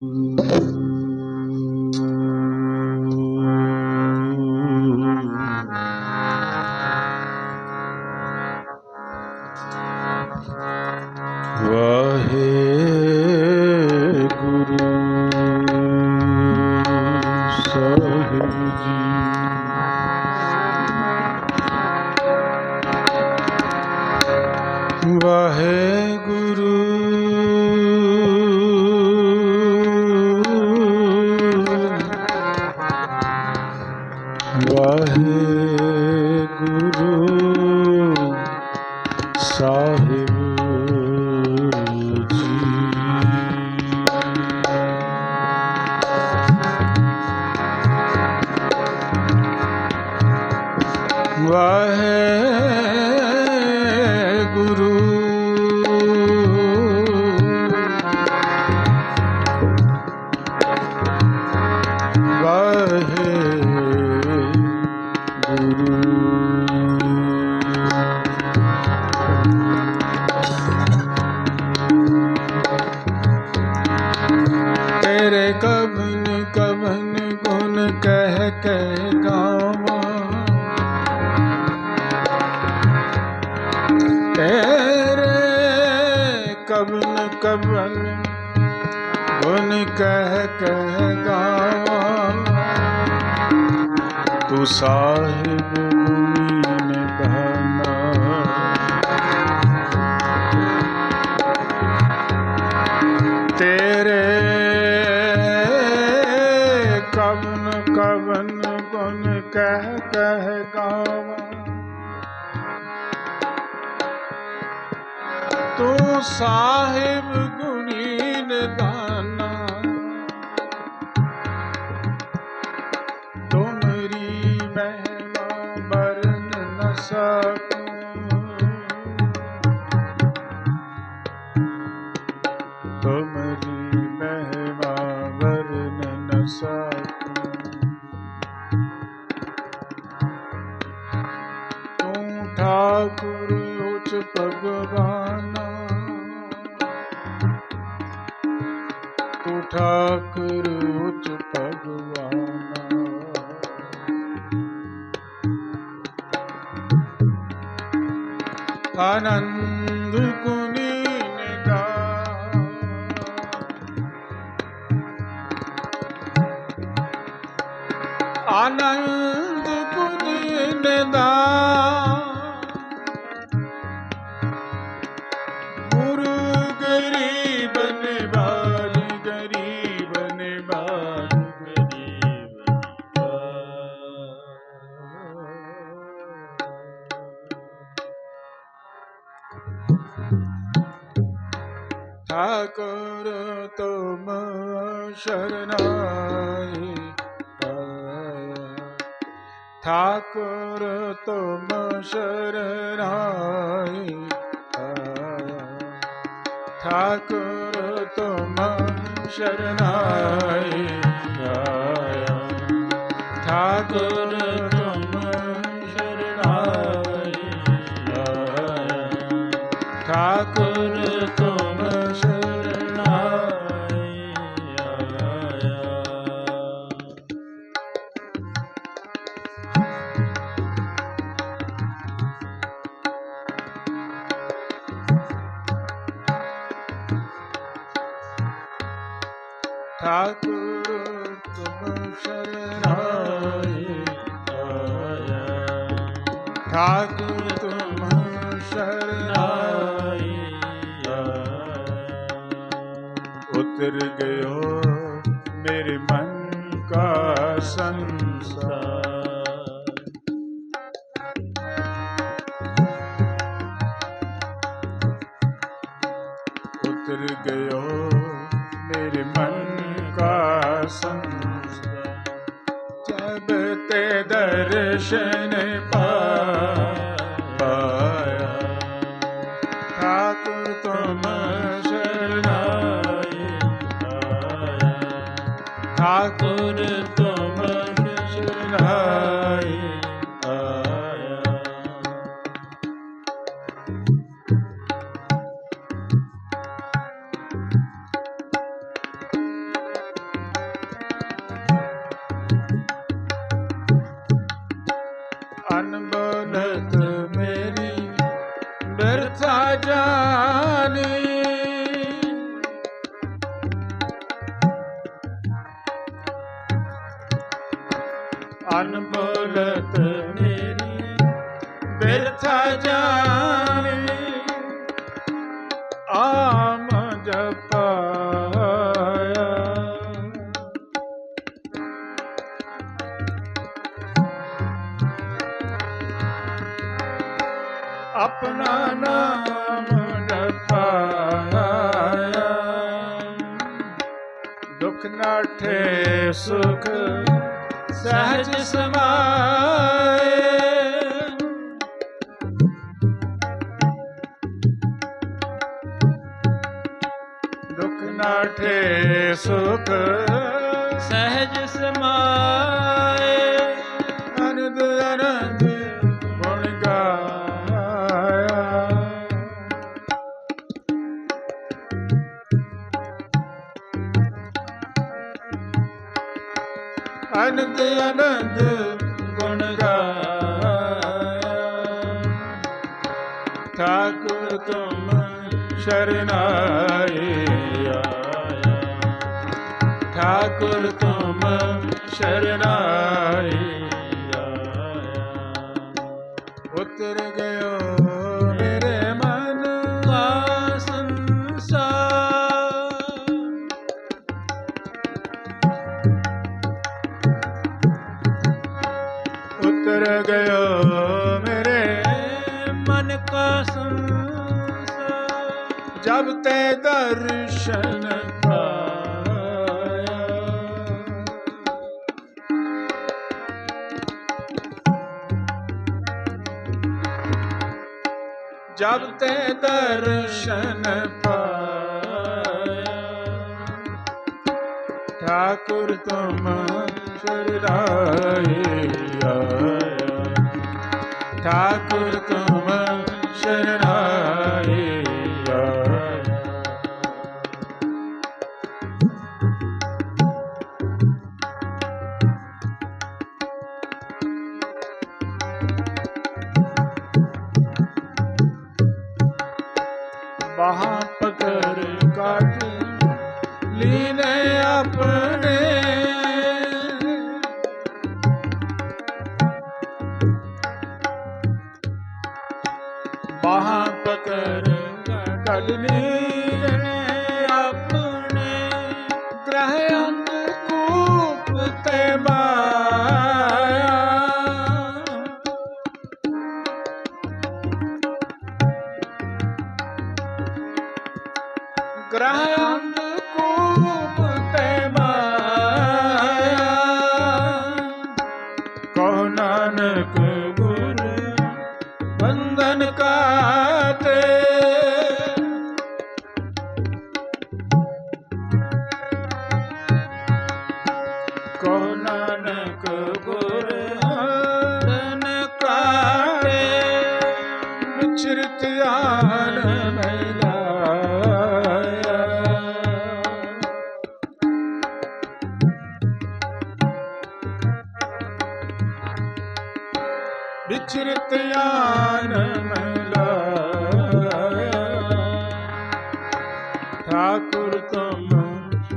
Mm-hmm. ਕਵਨ ਗੁਣ ਕਹਿ ਕਹਿ ਗਾਵਾਂ ਤੂੰ ਸਾਹਿਬ ਤੂੰ ਸਾਹਿਬ ਗੁਣੀ ਨਿਦਾਨਾ। ਤੁਮਰੀ ਮਹਿਮਾ ਬਰਨ ਨ ਸਕੂੰ। ਤੁਮਰੀ ਮਹਿਮਾ ਵਰਨ ਨ ਸਕੂੰ। ਤੂੰ ਠਾਕੁਰ ਉਚ ਭਗਵਾਨਾ। ਤੂੰ ਠਾਕੁਰ ਉਚ ਭਗਵਾਨਾ ਆਨੰਦ ਗੁਨੀ ਨਿਦਾ ਆਨੰਦ ਗੁਨੀ ठाकुर तुम शरणाई आया ठाकुर तुम शरणाई आया ठाकुर तुम शरणाई आया ठाकुर मेरे मन का संसार उतर गयो मेरे मन का संसार जब ते दर्शन पाया ਠਾਕੁਰ ਤੋਂ ਸੁਖ ਸਹਜ ਸਮਾਏ। ਦੁਖ ਨਾਠੇ ਸੁਖ ਅਨੰਦ ਅਨੰਦ ਗੁਣ ਗਾਇਆ। ਠਾਕੁਰ ਤੁਮ ਸ਼ਰਨਾਏ ਆਇਆ। ਠਾਕੁਰ ਤੁਮ ਸ਼ਰਨਾਏ ਆਇਆ। ਉਤਰ ਗਇਓ ਮੇਰੇ ਤੇ ਦਰਸ਼ਨ ਪਾਇਆ। ਜਬ ਤੇ ਦਰਸ਼ਨ ਪਾਇਆ। ਠਾਕੁਰ ਤੁਮ ਸ਼ਰਨਾਏ ਆਇਆ। ਠਾਕੁਰ ਤੁਮ ਸ਼ਰਨਾਏ Alemania. ਕਹੋ ਨਾਨਕ ਗੁਰ ਬੰਧਨ ਕਾਟੇ ਵਿਚਰਤ ਆਨ ਮਿਲਾਇਆ ਵਿਚਰਤ ਆਨ ਮਿਲਾਇਆ ਠਾਕੁਰ ਤੁਮ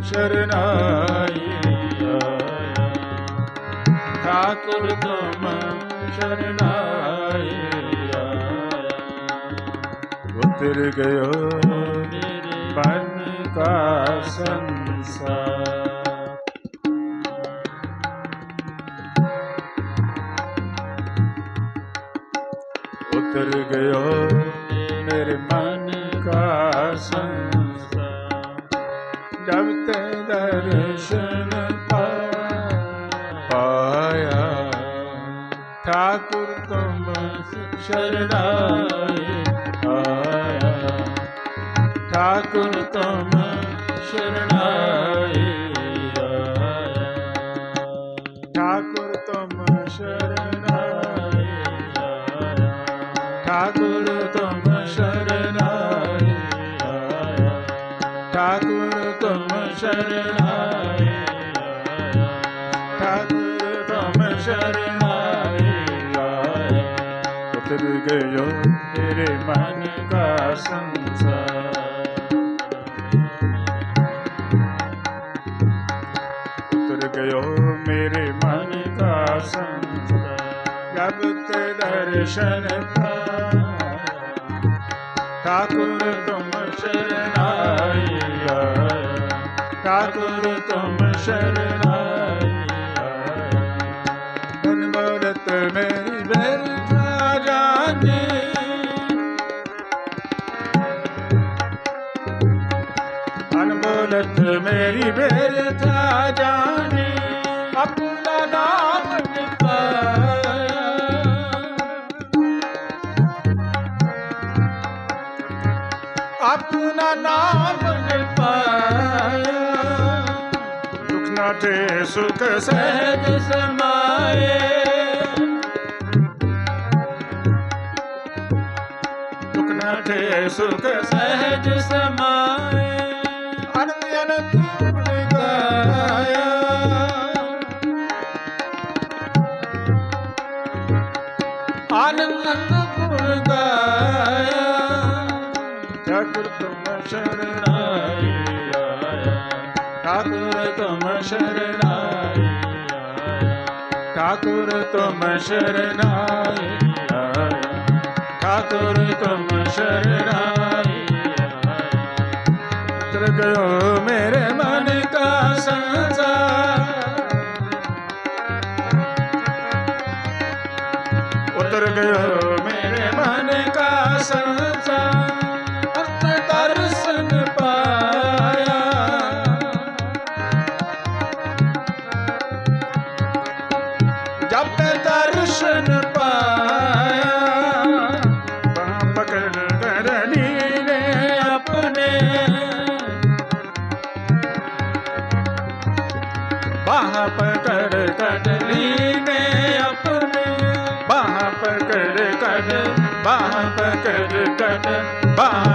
ਸ਼ਰਨਾਈ ਠਾਕੁਰ ਤੁਮ ਸ਼ਰਨਾਈ ਆਇਆ ਉਤਰ ਗਇਓ ਮੇਰੇ ਮਨ ਕਾ ਸੰਸਾਰ ਉਤਰ ਗਇਓ ਮੇਰੇ ਮਨ ਕਾ ਸੰਸਾਰ ਜਬ ਤੇ ਸ਼ਰਨਾਏ ਉਤਰ ਗਇਓ ਤੇਰੇ ਮਨ ਕਾ ਸੰਸਾਰ ਉਤਰ ਗਇਓ ਮੇਰੇ ਮਨ ਕਾ ਸੰਸਾਰ ਦਰਸ਼ਨ ਪਾਇਆ ठाकुर तुम शरणाई आया ठाकुर तुम शरणाई आया अनबोलत मेरी व्यर्था ਤੀਰਥ ਮੇਰੀ ਬੇਰਥਾ ਜਾਣੇ, ਆਪਣਾ ਨਾਮ ਨਿਪਾਇਆ ਆਪਣਾ ਨਾਮ ਨਿਪਾਇਆ ਦੁਖ ਨਾ ਤੇ ਸੁਖ ਸਹਿਜ ਸਮਾਏ। ਦੁਖ ਨਾ ਤੇ ਸੁਖ ਸਹਿਜ ਸਮਾਏ। ਆਨੰਦ ਗੁਣ ਗਾਇਆ। ਠਾਕੁਰ ਤੁਮ ਸ਼ਰਣਾਈ ਆਇਆ ਠਾਕੁਰ ਤੁਮ ਸ਼ਰਣਾਈ ਆਇਆ ਠਾਕੁਰ ਤੁਮ ਸ਼ਰਣਾਈ ਆਇਆ ਠਾਕੁਰ ਮੇਰੇ ਮਨ ਕਾ ਸੰਸਾਰ। उतर गयो पकड़ कर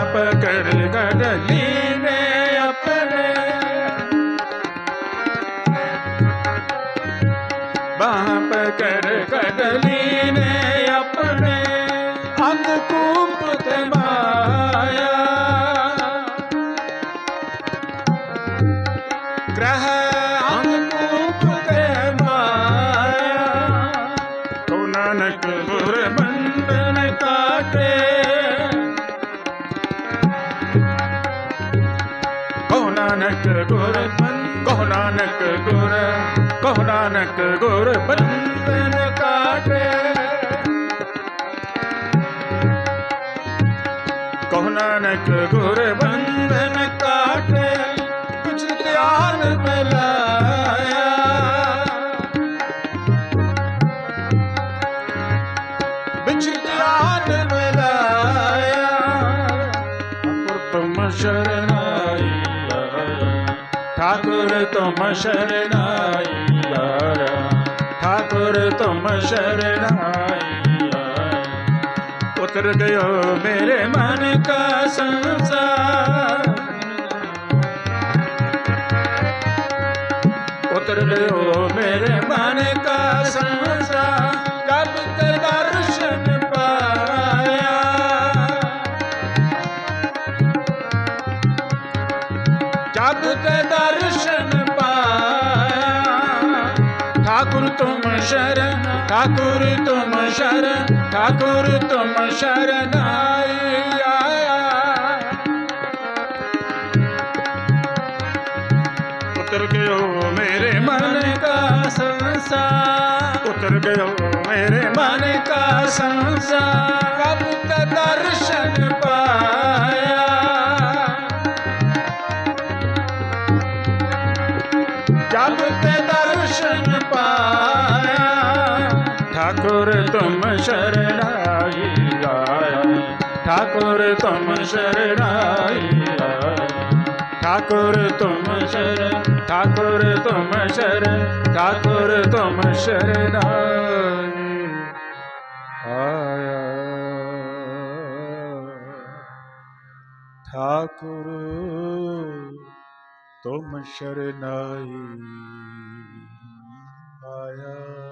कहो नानक गुर बंधन काटे कहो नानक गुर बंधन काटे कुछ ध्यान में लाया बिच ध्यान में लाया ठाकुर तुम शरणाई ਗੁਰ ਤੁਮ ਸ਼ਰਣਾਈਆ ਉਤਰ ਗਇਓ ਮੇਰੇ ਮਨ ਕਾ ਸੰਸਾਰ। ਉਤਰ ਗਇਓ ਮੇਰੇ ਮਨ शरण ठाकुर तुम शरण ठाकुर तुम शरण आया उतर गयो मेरे मन का संसार उतर गयो मेरे मन का संसार कब ते दर्शन ठाकुर तुम शरणाई ठाकुर तुम शरण ठाकुर तुम शरण ठाकुर तुम शरणाई आया ठाकुर तुम शरणाई आया